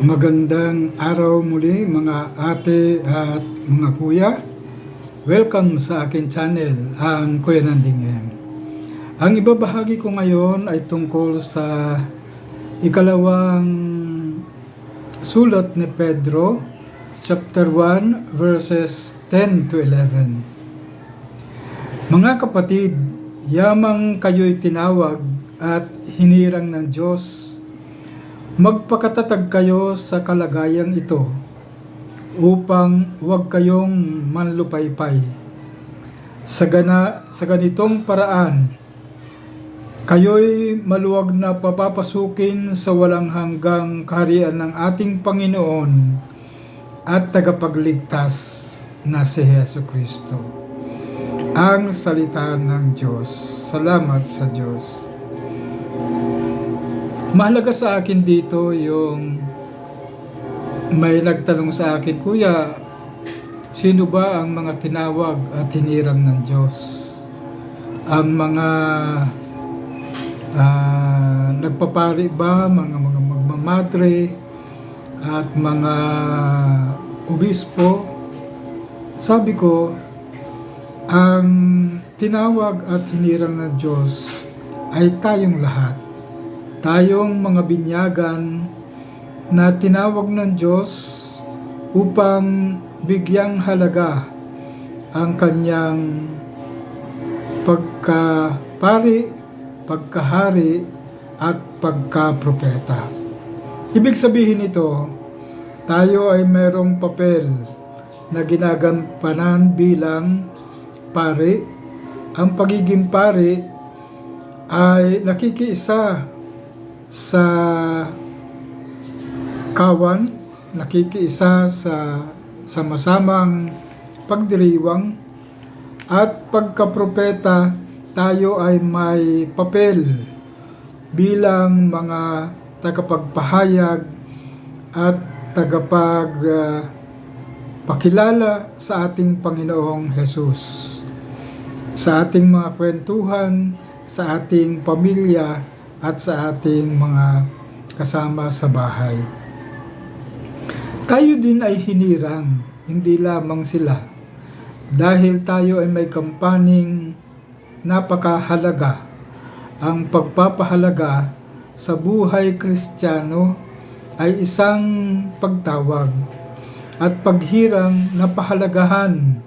Magandang araw muli mga ate at mga kuya. Welcome sa akin channel, ang Kuya Nanding. Ang ibabahagi ko ngayon ay tungkol sa ikalawang sulat ni Pedro, chapter 1, verses 10 to 11. Mga kapatid, yamang kayo'y tinawag at hinirang ng Diyos Magpakatatag kayo sa kalagayang ito upang huwag kayong manlupaypay. Sa, gana, sa ganitong paraan, kayo'y maluwag na papapasukin sa walang hanggang kaharian ng ating Panginoon at tagapagligtas na si Yesu Kristo. Ang salita ng Diyos. Salamat sa Diyos. Mahalaga sa akin dito yung may nagtanong sa akin, Kuya, sino ba ang mga tinawag at hinirang ng Diyos? Ang mga ah, nagpapari ba, mga mga magmamadre at mga obispo? Sabi ko, ang tinawag at hinirang ng Diyos ay tayong lahat tayong mga binyagan na tinawag ng Diyos upang bigyang halaga ang kanyang pagkapari, pagkahari at pagkapropeta. Ibig sabihin nito, tayo ay merong papel na ginagampanan bilang pari. Ang pagiging pari ay nakikiisa sa kawan, nakikiisa sa sama-samang pagdiriwang at pagkapropeta tayo ay may papel bilang mga tagapagpahayag at tagapag uh, pakilala sa ating Panginoong Hesus. Sa ating mga kwentuhan, sa ating pamilya, at sa ating mga kasama sa bahay. Tayo din ay hinirang, hindi lamang sila, dahil tayo ay may kampaning napakahalaga. Ang pagpapahalaga sa buhay kristyano ay isang pagtawag at paghirang na pahalagahan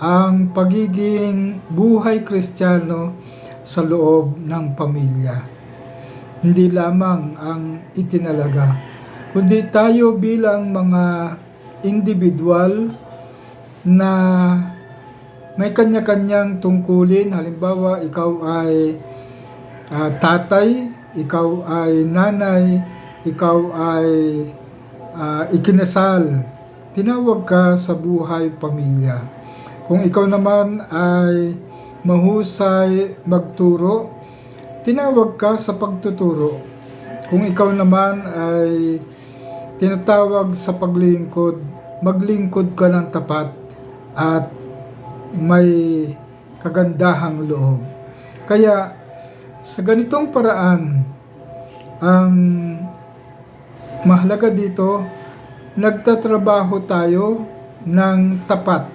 ang pagiging buhay kristyano sa loob ng pamilya hindi lamang ang itinalaga, kundi tayo bilang mga individual na may kanya-kanyang tungkulin. Halimbawa, ikaw ay uh, tatay, ikaw ay nanay, ikaw ay uh, ikinasal. Tinawag ka sa buhay pamilya. Kung ikaw naman ay mahusay magturo, tinawag ka sa pagtuturo. Kung ikaw naman ay tinatawag sa paglingkod, maglingkod ka ng tapat at may kagandahang loob. Kaya sa ganitong paraan, ang mahalaga dito, nagtatrabaho tayo ng tapat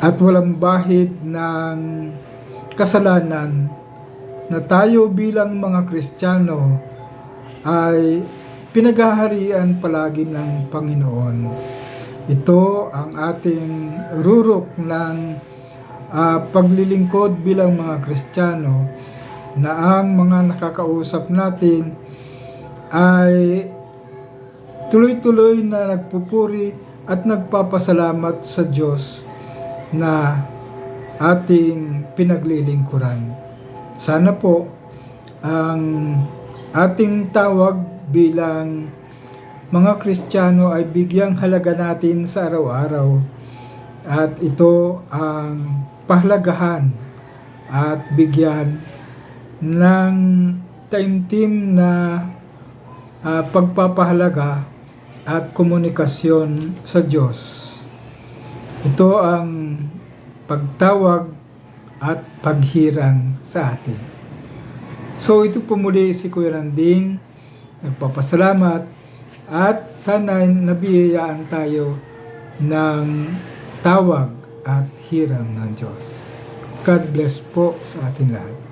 at walang bahid ng kasalanan na tayo bilang mga Kristiyano ay pinaghaharian palagi ng Panginoon. Ito ang ating rurok ng uh, paglilingkod bilang mga Kristiyano na ang mga nakakausap natin ay tuloy-tuloy na nagpupuri at nagpapasalamat sa Diyos na ating pinaglilingkuran. Sana po ang ating tawag bilang mga Kristiyano ay bigyang halaga natin sa araw-araw at ito ang pahalagahan at bigyan ng taimtim na uh, pagpapahalaga at komunikasyon sa Diyos. Ito ang pagtawag at paghirang sa atin. So ito po muli si Kuya Landing, nagpapasalamat At sana nabiyayaan tayo ng tawag at hirang ng Diyos. God bless po sa ating lahat.